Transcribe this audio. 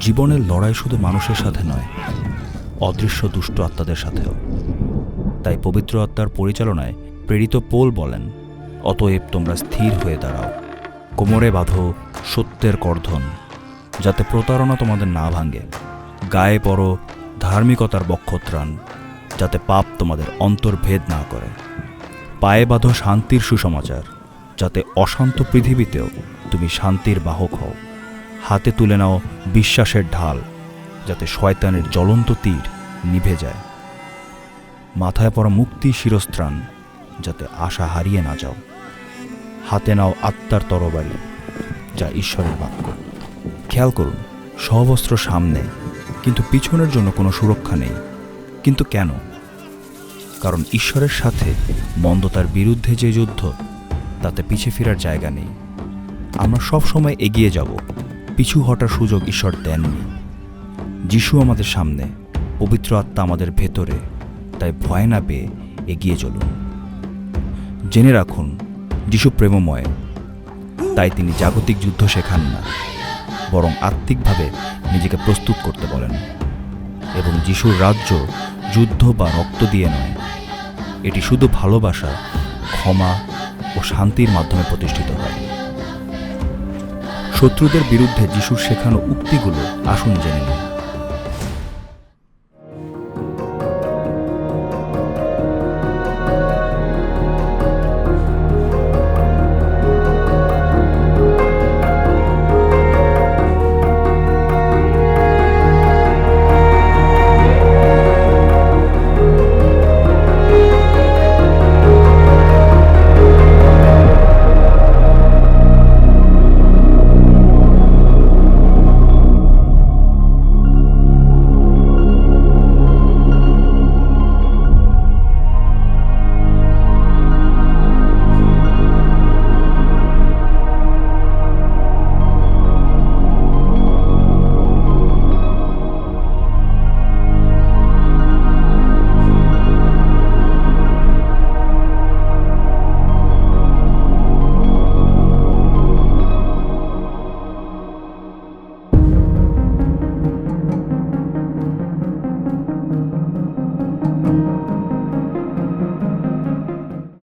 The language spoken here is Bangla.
জীবনের লড়াই শুধু মানুষের সাথে নয়, অদৃশ্য দুষ্ট আত্মাদের সাথেও। তাই পবিত্র আত্মার পরিচালনায় প্রেরিত পোল বলেন, অতএব তোমরা স্থির হয়ে দাঁড়াও। কোমরে বাঁধো সত্যের কর্ধন, যাতে প্রতারণা তোমাদের না ভাঙে। গায়ে পড়ো ধার্মিকতার বক্ষত্রাণ, যাতে পাপ তোমাদের অন্তর্ভেদ না করে। পায়ে বাঁধো শান্তির সুসমাচার, যাতে অশান্ত পৃথিবীতেও তুমি শান্তির বাহক হও। হাতে তুলে নাও বিশ্বাসের ঢাল, যাতে শয়তানের জ্বলন্ত তীর নিভে যায়। মাথায় পড়া মুক্তি শিরস্ত্রাণ, যাতে আশা হারিয়ে না যাও। হাতে নাও আত্মার তরবারি, যা ঈশ্বরের বাক্য। খেয়াল করুন সহবস্ত্র সামনে, কিন্তু পিছনের জন্য কোনো সুরক্ষা নেই। কিন্তু কেন? কারণ ঈশ্বরের সাথে মন্দতার বিরুদ্ধে যে যুদ্ধ, তাতে পিছে ফেরার জায়গা নেই। আমরা সব সময় এগিয়ে যাব। পিছু হটার সুযোগ ঈশ্বর দেননি। যিশু আমাদের সামনে, পবিত্র আত্মা আমাদের ভেতরে, তাই ভয় না পেয়ে এগিয়ে চলুন। জেনে রাখুন, যিশু প্রেমময়, তাই তিনি জাগতিক যুদ্ধ শেখান না, বরং আত্মিকভাবে নিজেকে প্রস্তুত করতে বলেন। এবং যিশুর রাজ্য যুদ্ধ বা রক্ত দিয়ে নয়, এটি শুধু ভালোবাসা, ক্ষমা ও শান্তির মাধ্যমে প্রতিষ্ঠিত হয়। শত্রুদের বিরুদ্ধে যিশুর শেখানো উক্তিগুলো আসুন জেনে নিন।